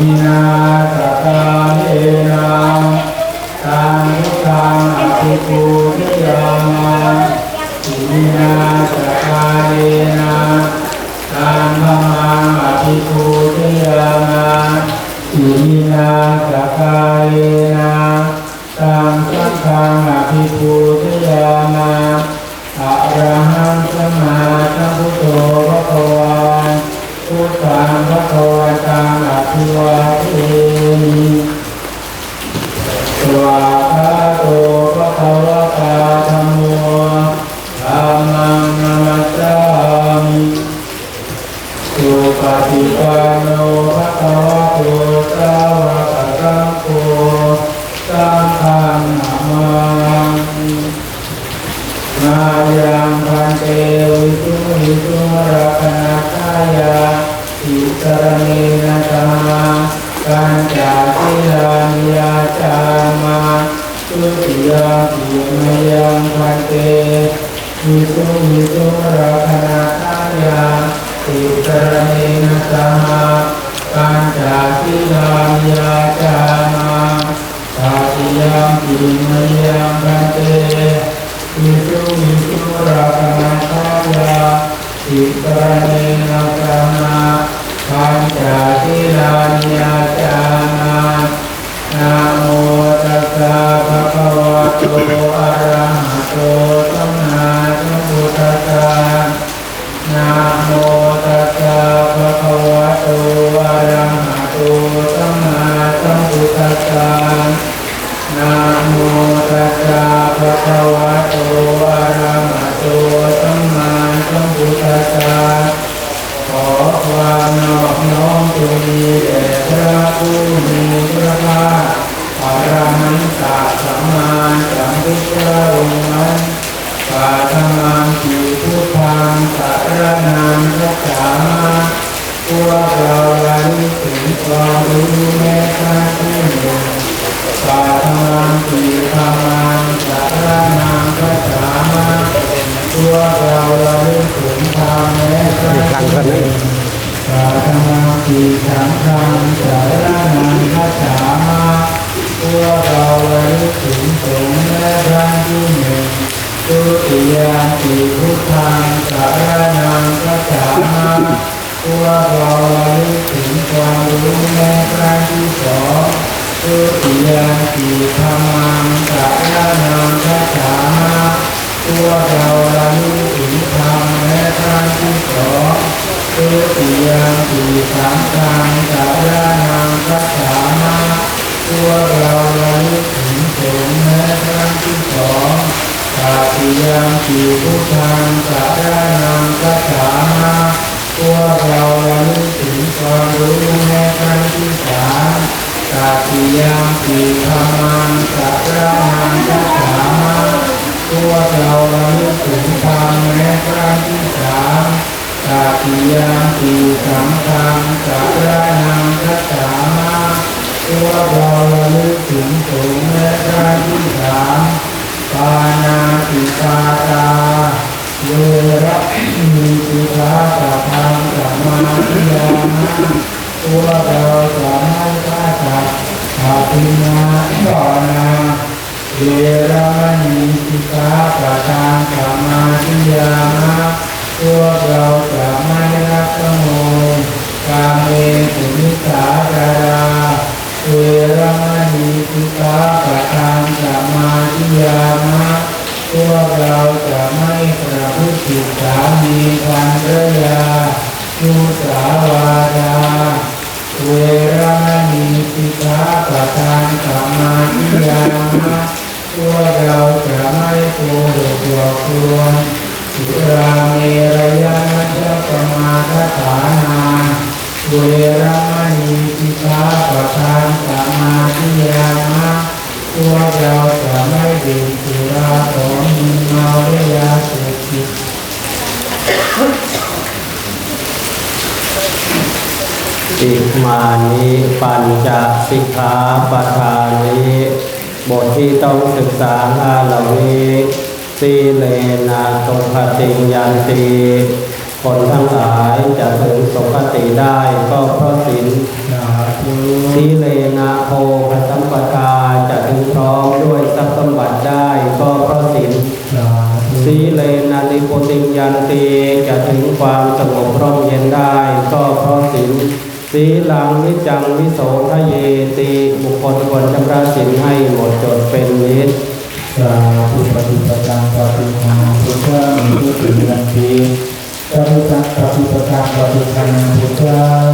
มิ รเนนะธรรมากัญจาสิลานิยาจามาทุติยาปิมยังพันเตวิสุหิสุรักนัตายาอิสรเนนะธรรมากัญจาสิลานิยาจามาตาติยามปิมยังพันเตวิสุวิสุราคนาคายาอิสระเนนะกานา ปัญจทิลานิยาจานานะโมตัสสะภะคะวะโตอะระหะโต สารนังรักษามพวกเราละลึกถึงความรู้แม้ครั้งที่หนึ่งปาทมังสีธรรมังสารนังพระสามะตัวเราเราเรื่องถึงธรรมแม้พระพุทธปาทมังสีสังฆังสารนังพระสามะตัวเราเราเรื่องถึงสงฆ์แม้พระที่หนึ่ง ตุติยามปีพุทธังสารนังพระสามะตัวเราเราเรื่องถึงความรู้แม้พระที่สองทุติยามปีธรรมังสารนังพระสามะตัวเราลึกถึงธรรมและครั้งที่สองทุติยามปีสังฆังสารนังพระสามะตัวเราลึกถึงสงฆ์และครั้งที่ ตาติยามปีพุทธังสารนังพระสามะตัวเราละลึกถึงความรู้และครั้งที่สามตาติยามปีธรรมังสัพพะนังคัจฉามาตัวเราระลึกถึงธรรมแม้ครั้งที่สามตาติยามปีสังฆังสัพพะนังคัจฉามาตัวเราระลึกถึงสงฆ์แม้ครั้งที่สาม ปานาติปาตาเวระมีสิกขาปะทังสมาธิยามาตัวเราจะไม่ฆ่าสัตว์อาทินาก่อนาเวรมณีสิกขาปะทานสมาธิยามะตัวเราจะไม่รักขโมยกาเมสุมิสาจาราเวรมณีสิกขาปะทานสมาธิยามะตัวเรา ไม่ประพฤติสามีภรรยาทุสาวาดาเวรมณีสิกขาประทานสมาธิยามะพวเราจะไม่โกหกหลอกลวงสุราเมรยานัจปมาทฐานาเวรมณีสิกขาประทานสมาธิยา วกเราจะไม่ดื่มสุราของมึนเมาและยาเสพติดอิมานิปัญจสิกขาปทานิบทที่ต้องศึกษาลาละเวสีเลนะตุขติยันติโพคนทั้งหลายจะถึงสุคติได้ก็เพราะศีลสาธุสีเลนะโภคสัมปทาจะถึงพร้อมด้วยทรัพย์สมบัติได้ก็เพราะศีล สาธุ สีเลนะนิโพติยันตีจะถึงความส งบร่มเย็นได้ ก็เพราะศีลสีลังวิจังวิโสทะเยติบุคคลควรชำระศีลให้หมดจดเป็นนิสสาธุปฏิปทาปฏิภาณพุทธะมีผู้ถึงนันทีปฏิจักปฏิปทาปฏิภาณพุทธะ